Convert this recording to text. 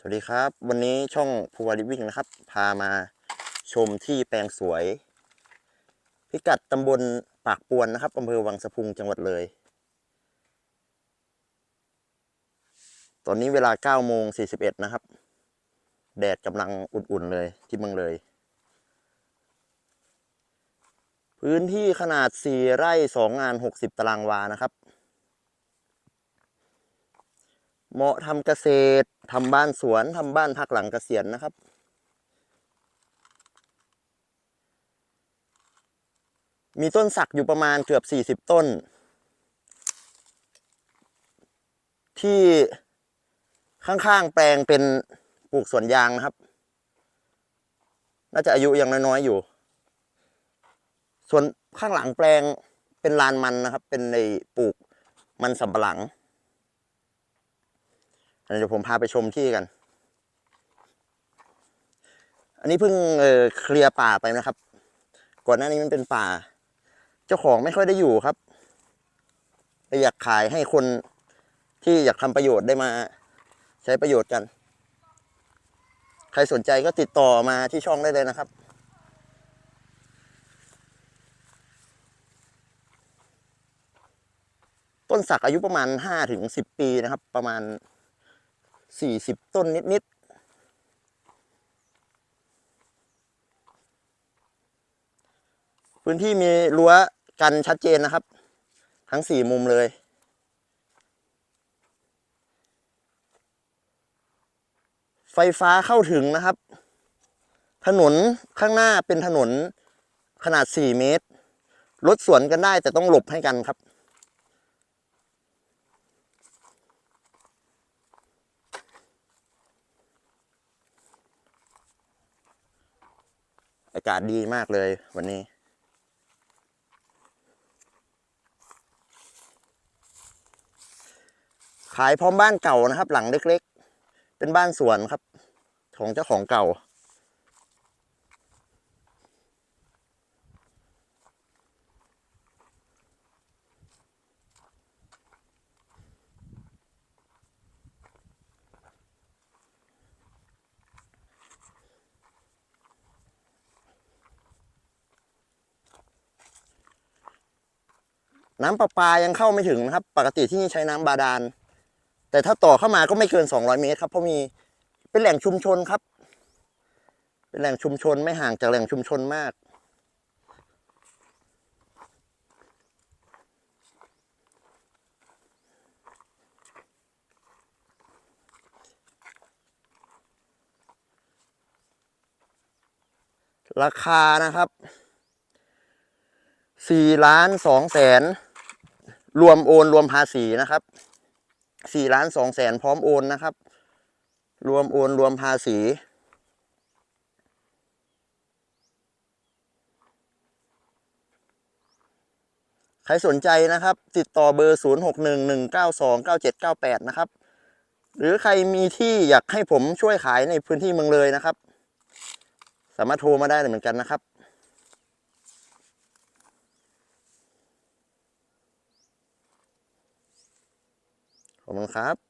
สวัสดีครับ วันนี้ช่องภูวาริวิ่งนะครับ พามาชมที่แปลงสวย พิกัดตำบลปากปวนนะครับอำเภอวังสะพุงจังหวัดเลย ตอนนี้เวลา9โมง41นะครับ แดดกำลังอุ่นๆเลยที่เมืองเลย พื้นที่ขนาด 4 ไร่2งาน 60 ตารางวานะครับ เหมาะทำเกษตร ทำบ้านสวนทำบ้านพักหลังเกษียณนะครับ มีต้นสักอยู่ประมาณเกือบ40ต้น ที่ข้างๆแปลงเป็นปลูกสวนยางนะครับ น่าจะอายุยังน้อยๆอยู่ ส่วนข้างหลังแปลงเป็นลานมันนะครับ เป็นในปลูกมันสำปะหลัง เดี๋ยวผมพาไปชมที่กัน อันนี้เพิ่งเออเคลียร์ป่าไปนะครับ ก่อนหน้านี้มันเป็นป่า เจ้าของไม่ค่อยได้อยู่ครับอยากขายให้คนที่อยากทำประโยชน์ได้มา ใช้ประโยชน์กัน ใครสนใจก็ติดต่อมาที่ช่องได้เลยนะครับต้นสักอายุประมาณห้าถึงสิบปีนะครับ ประมาณ สี่สิบต้นนิดๆ พื้นที่มีรั้วกันชัดเจนนะครับ ทั้งสี่มุมเลยไฟฟ้าเข้าถึงนะครับ ถนนข้างหน้าเป็นถนนขนาด 4 เมตร รถสวนกันได้แต่ต้องหลบให้กันครับ อากาศดีมากเลยวันนี้ ขายพร้อมบ้านเก่านะครับ หลังเล็กๆ เป็นบ้านสวนครับ ของเจ้าของเก่า น้ำประปายังเข้าไม่ถึงนะครับ ปกติที่นี่ใช้น้ำบาดาล แต่ถ้าต่อเข้ามาก็ไม่เกิน 200 เมตรครับเพราะมีเป็นแหล่งชุมชนครับ เป็นแหล่งชุมชนไม่ห่างจากแหล่งชุมชนมากราคานะครับสี่ล้านสองแสน รวมโอนรวมภาษีนะครับสี่ล้านสองแสนพร้อมโอนนะครับ รวมโอนรวมภาษี ใครสนใจนะครับ ติดต่อเบอร์ 0 6 1 1 9 2 9 7 9 8 นะครับ หรือใครมีที่อยากให้ผมช่วยขายในพื้นที่เมืองเลยนะครับ สามารถโทรมาได้เหมือนกันนะครับ ขอบคุณครับ